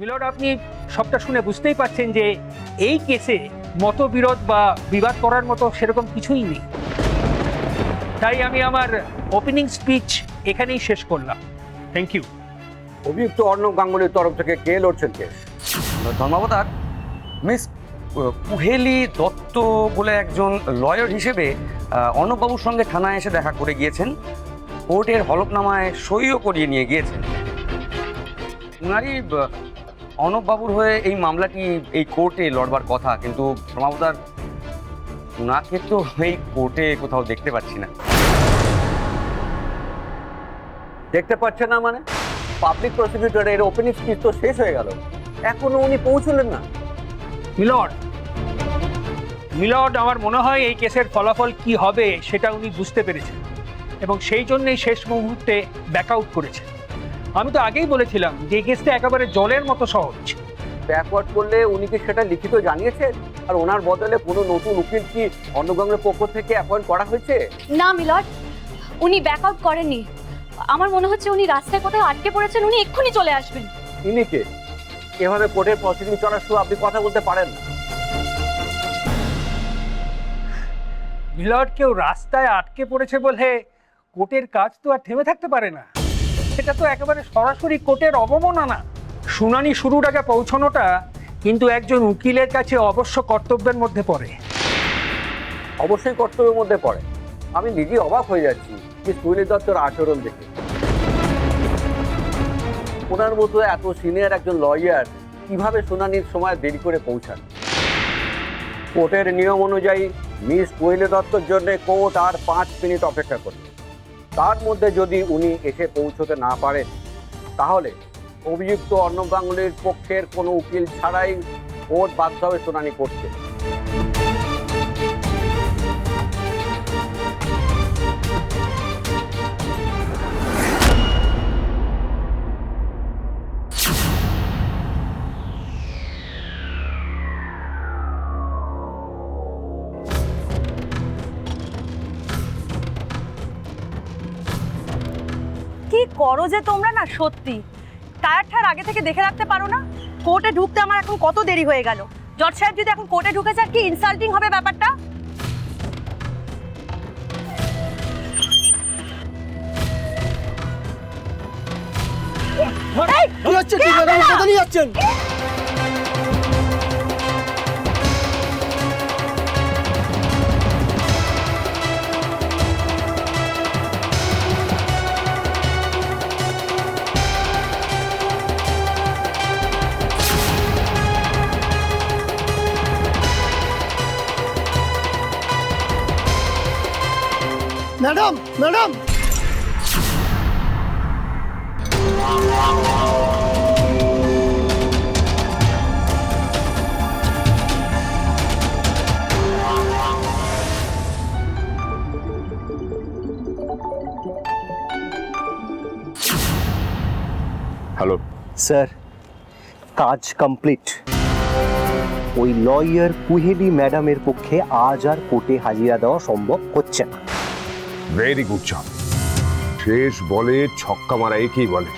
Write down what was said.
Milord আপনি সবটা শুনে বুঝতেই পারছেন যে এই কেসে মতবিরোধ বা বিবাদ করার মতো সেরকম কিছুই নেই। তাই আমি আমার ওপেনিং স্পিচ এখানেই শেষ করলাম। থ্যাংক ইউ অভিযুক্ত অর্ণব গাঙ্গুলির তরফ থেকে কে লড়ছেন কেস ধর্মাবতার মিস কুহেলি দত্ত বলে একজন লয়ার হিসেবে অর্ণববাবুর সঙ্গে থানায় এসে দেখা করে গিয়েছেন। কোর্টের হলফনামায় সইও করিয়ে নিয়ে গিয়েছেন। উনারই আহ, অর্ণববাবুর হয়ে এই মামলাটি এই কোর্টে লড়বার কথা? কিন্তু ধর্মাবতার উনাকে তো এই কোর্টে কোথাও দেখতে পাচ্ছি না। দেখতে পাচ্ছেন না মানে? পাবলিক প্রসিকিউটরের ওপেনিং স্পিচ তো শেষ হয়ে গেল। এখনও উনি পৌঁছলেন না। মিলর্ড মিলর্ড আমার মনে হয় এই কেসের ফলাফল কি হবে সেটা উনি বুঝতে পেরেছেন এবং সেই জন্যই শেষ মুহূর্তে ব্যাক আউট করেছেন। আমি তো আগেই বলেছিলাম যে কেসটা একেবারে জলের মতো সহজ। ব্যাকওয়ার্ড করলে উনি কি সেটা লিখিত জানিয়েছেন? আর ওনার বদলে কোনো নতুন উকিল কি অর্ণবগাঙ্গের পক্ষ থেকে অ্যাপয়েন্ট করা হয়েছে? না মিলর্ড। উনি ব্যাক আউট করেননি। আমার মনে হচ্ছে উনি রাস্তায় কোথাও আটকে পড়েছেন উনি এক্ষুনি চলে আসবেন। ইনি কে? এভাবে কোর্টের প্রসিডিং চলার সময় আপনি কথা বলতে পারেন। না মিলর্ড কেউ রাস্তায় আটকে পড়েছে বলে কোর্টের কাজ তো আর থেমে থাকতে পারে না। সেটা তো একেবারে সরাসরি কোর্টের অবমাননা শুনানি শুরুর আগে পৌঁছানোটা কিন্তু একজন উকিলের কাছে অবশ্য কর্তব্যের মধ্যে পড়ে। অবশ্যই কর্তব্যের মধ্যে পড়ে। আমি নিজেই অবাক হয়ে যাচ্ছি যে সুনীল দত্তর আচরণ দেখে। ওনার মতো এত সিনিয়র একজন লয়ার কীভাবে শুনানির সময় দেরি করে পৌঁছান? কোর্টের নিয়ম অনুযায়ী মিস কোয়েলে দত্তর জন্য কোর্ট আর পাঁচ মিনিট অপেক্ষা করবে। তার মধ্যে যদি উনি এসে পৌঁছতে না পারেন, তাহলে অভিযুক্ত অর্ণব গাঙ্গুলির পক্ষের কোনো উকিল ছাড়াই কোর্ট বাধ্য হবে শুনানি করতে কি করো যে তোমরা না সত্যি টায়ার ঠার আগে থেকে দেখে রাখতে পারো না কোর্টে ঢুকতে আমার এখন কত দেরি হয়ে গেল জজ সাহেব যদি এখন কোর্টে ঢুকে যায় কি ইনসাল্টিং হবে ব্যাপারটা কি হচ্ছে কি যাচ্ছেন ম্যাডাম ম্যাডাম হ্যালো স্যার কাজ কমপ্লিট ওই লয়ার কুহেলি ম্যাডামের পক্ষে আজ আর কোর্টে হাজিরা দেওয়া সম্ভব হচ্ছে না ভেরি গুড জব শেষ বলে ছক্কা মারা একেই বলে